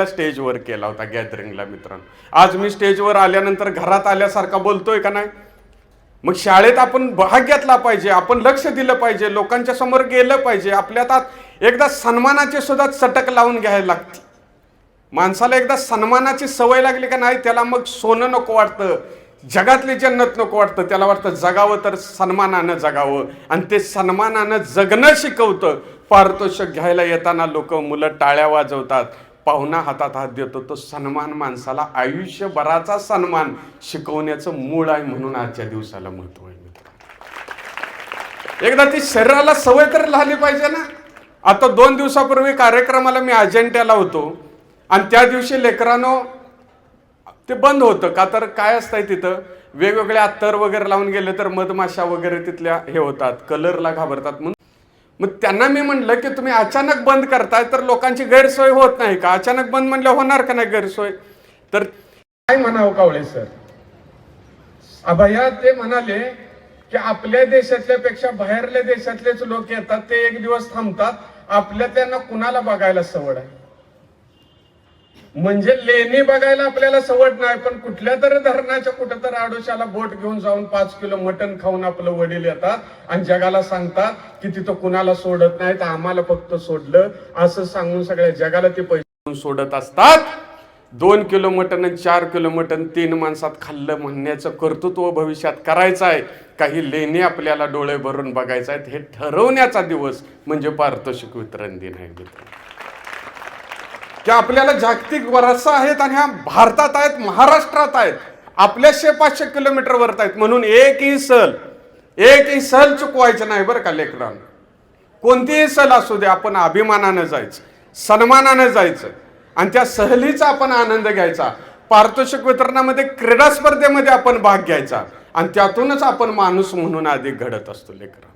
स्टेजवर केला होता गॅदरिंगला मित्रांनो. आज मी स्टेजवर आल्यानंतर घरात आल्यासारखा बोलतोय का नाही? मग शाळेत आपण भाग घेतला पाहिजे आपण लक्ष दिलं पाहिजे लोकांच्या समोर गेलं पाहिजे. आपल्या आता एकदा सन्मानाचे सुद्धा चटक लावून घ्यायला लागते. माणसाला एकदा सन्मानाची सवय लागली का नाही त्याला मग सोनं नको वाटतं जगातली जन्नत नको वाटतं त्याला वाटतं जगावं तर सन्मानानं जगावं. आणि ते सन्मानानं जगणं शिकवतं. पारितोषिक घ्यायला येताना लोक मुलं टाळ्या वाजवतात पाहुणा हातात हात देतो तो सन्मान माणसाला आयुष्यभराचा सन्मान शिकवण्याचं मूळ आहे म्हणून आजच्या दिवसाला महत्त्व आहे मित्र एकदा ती शरीराला सवय तर झाली पाहिजे ना? आता दोन दिवसापूर्वी कार्यक्रमाला मी अजेंट्याला होतो आणि त्या दिवशी लेकरांनो ते बंद होतं. का तर काय असतंय तिथं? वेगवेगळे अत्तर वगैरे लावून गेले तर मधमाशा वगैरे तिथल्या हे होतात कलरला घाबरतात म्हणून मग त्यांना मी म्हणलं की तुम्ही अचानक बंद करताय तर लोकांची गैरसोय होत नाही का? अचानक बंद म्हणलं होणार का नाही गैरसोय? तर काय म्हणावं कावळे सर? अभया ते म्हणाले की आपल्या देशातल्या पेक्षा बाहेरल्या देशातलेच लोक येतात ते एक दिवस थांबतात आपल्या त्यांना कुणाला बघायला सवड आहे? म्हणजे लेणी बघायला आपल्याला सवड नाही पण कुठल्या तरी धरणाच्या कुठं तर आडोशाला बोट घेऊन जाऊन पाच किलो मटण खाऊन आपलं वडील येतात आणि जगाला सांगतात की तिथं कुणाला सोडत नाही तर आम्हाला फक्त सोडलं. असं सांगून सगळ्या जगाला ते पैसे सोडत असतात. दोन किलो मटन आणि चार किलो मटण तीन माणसात खाल्लं म्हणण्याचं कर्तृत्व भविष्यात करायचं आहे. काही लेणी आपल्याला डोळे भरून बघायचं आहेत. हे ठरवण्याचा दिवस म्हणजे पारितोषिक वितरण दिन आहे मित्र की आपल्याला जागतिक वारसा आहेत आणि ह्या भारतात आहेत महाराष्ट्रात आहेत. आपल्या शे पाचशे किलोमीटर वरत आहेत. म्हणून एकही सल एकही सल चुकवायचं नाही बरं का लेकरांनो. कोणतीही सहल असू दे आपण अभिमानानं जायचं सन्मानानं जायचं आणि त्या सहलीचा आपण आनंद घ्यायचा. पारितोषिक वितरणामध्ये क्रीडा स्पर्धेमध्ये आपण भाग घ्यायचा आणि त्यातूनच आपण माणूस म्हणून अधिक घडत असतो लेकरा.